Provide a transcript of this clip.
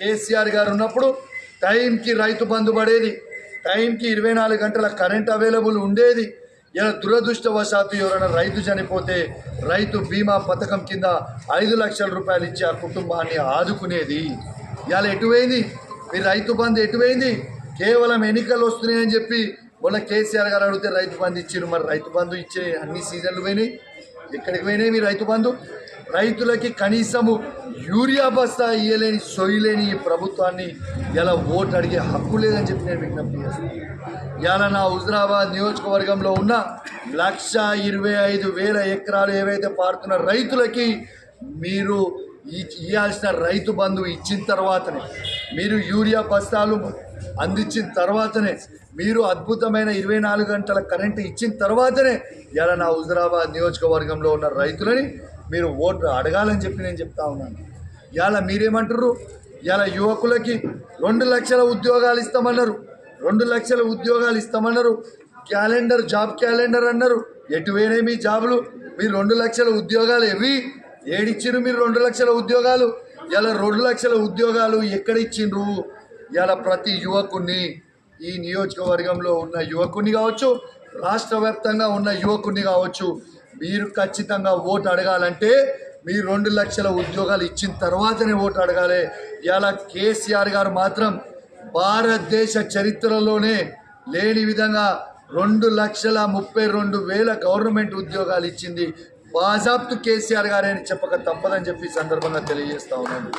కేసీఆర్ గారు ఉన్నప్పుడు టైంకి రైతు బంధు పడేది. టైంకి ఇరవై నాలుగు గంటల కరెంట్ అవైలబుల్ ఉండేది. ఇలా దురదృష్టవశాత్తు ఎవరైనా రైతు చనిపోతే రైతు బీమా పథకం కింద ఐదు లక్షల రూపాయలు ఇచ్చి ఆ కుటుంబాన్ని ఆదుకునేది. ఇవాళ ఎటువైంది? మీ రైతు బంధు ఎటువైంది? కేవలం ఎన్నికలు వస్తున్నాయని చెప్పి మొన్న కేసీఆర్ గారు అడిగితే రైతు బంధు ఇచ్చారు మరి రైతు బంధు ఇచ్చే అన్ని సీజన్లు పోయినాయి. ఎక్కడికి పోయినాయి రైతు బంధు? రైతులకి కనీసము యూరియా బస్తా ఇయ్యలేని సొయ్యలేని ఈ ప్రభుత్వాన్ని ఎలా ఓటు అడిగే హక్కు లేదని చెప్పి నేను విజ్ఞప్తి చేస్తున్నాను ఇవాళ నా హుజరాబాద్ నియోజకవర్గంలో ఉన్న లక్ష ఇరవై ఐదు వేల ఎకరాలు ఏవైతే పారుతున్న రైతులకి మీరు ఇవ్వాల్సిన ఇయ్యాల్సిన రైతు బంధు ఇచ్చిన తర్వాతనే మీరు యూరియా బస్తాలు అందించిన తర్వాతనే మీరు అద్భుతమైన ఇరవై నాలుగు గంటల కరెంటు ఇచ్చిన తర్వాతనే ఇలా నా హుజరాబాద్ నియోజకవర్గంలో ఉన్న రైతులని మీరు ఓటు అడగాలని చెప్పి నేను చెప్తా ఉన్నాను. ఇలా మీరేమంటారు ఇలా యువకులకి రెండు లక్షల ఉద్యోగాలు ఇస్తామన్నారు. రెండు లక్షల ఉద్యోగాలు ఇస్తామన్నారు. క్యాలెండర్ జాబ్ క్యాలెండర్ అన్నారు. ఎటు మీ జాబులు? మీరు రెండు లక్షల ఉద్యోగాలు ఎవి ఏడిచ్చిరు మీరు రెండు లక్షల ఉద్యోగాలు? ఇలా రెండు లక్షల ఉద్యోగాలు ఎక్కడ ఇచ్చిండ్రు ఇలా ప్రతి యువకుణ్ణి ఈ నియోజకవర్గంలో ఉన్న యువకుని కావచ్చు రాష్ట్ర వ్యాప్తంగా ఉన్న యువకుని కావచ్చు మీరు ఖచ్చితంగా ఓటు అడగాలంటే మీరు రెండు లక్షల ఉద్యోగాలు ఇచ్చిన తర్వాతనే ఓటు అడగాలి. ఇలా కేసీఆర్ గారు మాత్రం భారతదేశ చరిత్రలోనే లేని విధంగా రెండు లక్షల ముప్పై రెండు వేల గవర్నమెంట్ ఉద్యోగాలు ఇచ్చింది. బాజాప్తు కేసీఆర్ గారే అని చెప్పక తప్పదని చెప్పి సందర్భంగా తెలియజేస్తా ఉన్నాను.